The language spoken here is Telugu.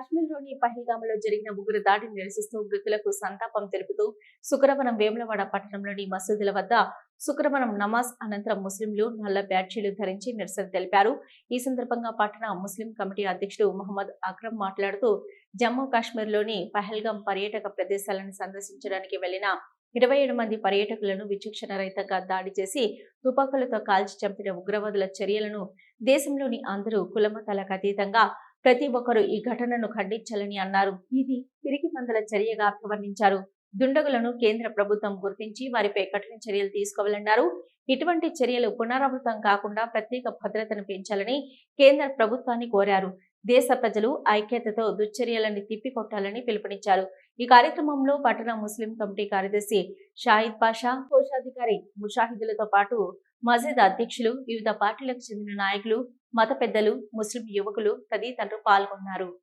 కాశ్మీర్లోని పహల్గామ్లో జరిగిన ఉగ్ర దాడిని నిరసిస్తూ మృతులకు సంతాపం తెలుపుతూ శుక్రవారం వేములవాడ పట్టణంలోని మసీదుల వద్ద శుక్రవారం నమాజ్ అనంతరం ముస్లింలు నల్ల బ్యాడ్జీలు ధరించి నిరసన తెలిపారు. ఈ సందర్భంగా పట్టణ ముస్లిం కమిటీ అధ్యక్షుడు మహమ్మద్ అక్రమ్ మాట్లాడుతూ జమ్మూ కాశ్మీర్లోని పహల్గాం పర్యాటక ప్రదేశాలను సందర్శించడానికి వెళ్ళిన ఇరవై ఏడు మంది పర్యాటకులను విచక్షణ రహితంగా దాడి చేసి తుపాకులతో కాల్చి చంపిన ఉగ్రవాదుల చర్యలను దేశంలోని అందరూ కులమతాలకు అతీతంగా ప్రతి ఒక్కరూ ఈ ఘటనను ఖండించాలని అన్నారు. ఇది పిరికి మందల చర్యగా అభివర్ణించారు. దుండగులను కేంద్ర ప్రభుత్వం గుర్తించి వారిపై కఠిన చర్యలు తీసుకోవాలన్నారు. ఇటువంటి చర్యలు పునరావృతం కాకుండా ప్రత్యేక భద్రతను పెంచాలని కేంద్ర ప్రభుత్వాన్ని కోరారు. దేశ ప్రజలు ఐక్యతతో దుశ్చర్యలను తిప్పికొట్టాలని పిలుపునిచ్చారు. ఈ కార్యక్రమంలో పట్టణ ముస్లిం కమిటీ కార్యదర్శి షాహిద్ పాషా కోశాధికారి ముషాహిదులతో పాటు మసీద్ అధ్యక్షులు వివిధ పార్టీలకు చెందిన నాయకులు మత పెద్దలు ముస్లిం యువకులు తదితరులు పాల్గొన్నారు.